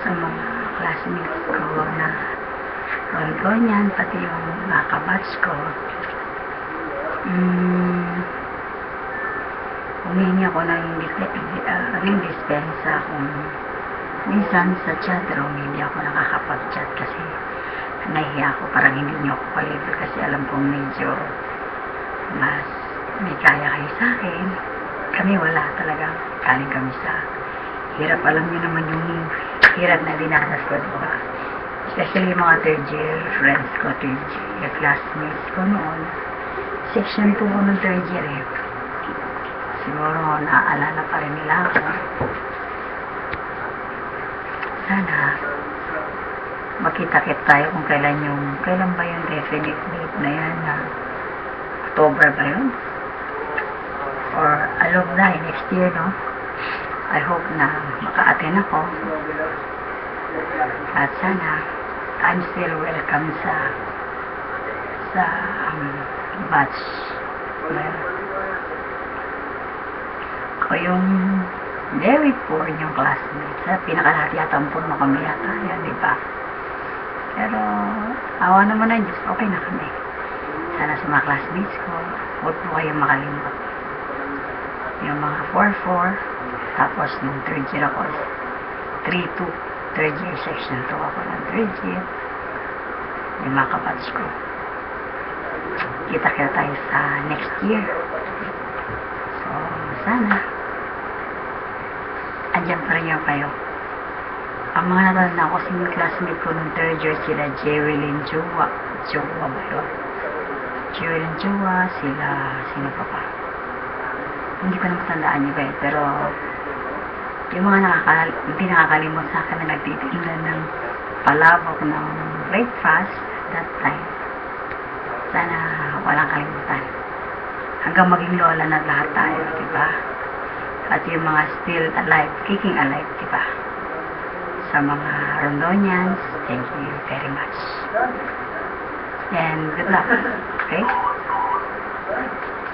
sa mga classmates ko na Rondonian, pati yung mga kabats ko. Mm, humingi ako ng, uh, ng dispensa kung minsan sa chat room hindi ako nakakapag-chat kasi nahihiya ako parang hindi niyo ako palibre kasi alam kong medyo mas may kaya kayo sa akin. Kami wala talaga. Galing kami sa hirap. Alam niyo naman yung hirap na dinanas ko, di ba? Especially mga third year friends ko, third year classmates ko noon. Section 2 ko ng third year eh. Siguro naaalala pa rin nila ako. Sana makita-kit tayo kung kailan yung, kailan ba yung definite date na yan na October ba yun? Or alumni next year, no? I hope na maka-attend ako. At sana, I'm still welcome sa sa um, batch. Well, ako yung very poor yung classmates. Sa pinakalahati yata ang puno kami yata. Yan, di ba? Pero, awa naman ng Diyos, okay na kami. Sana sa mga classmates ko, huwag po kayong makalimot. Yung mga 4-4, tapos nung third year ako, 3-2, third year section 2 ako ng third year. Yung mga kapats ko. Kita-kita tayo sa next year. So, sana, andyan pa rin yung kayo. Ang mga natanda ko sa classmate ko nung third year sila Jewelyn Jua. Jua ba yun? Jewelyn Jua, sila, sino pa pa? Hindi ko na matandaan yung eh, pero yung mga nakakal hindi nakakalimot sa akin na nagtitinda ng palabok ng breakfast that time. Sana walang kalimutan. Hanggang maging lola na lahat tayo, di ba? At yung mga still alive, kicking alive, di ba? Sa mga Rondonians, thank you very much. And good luck. Okay?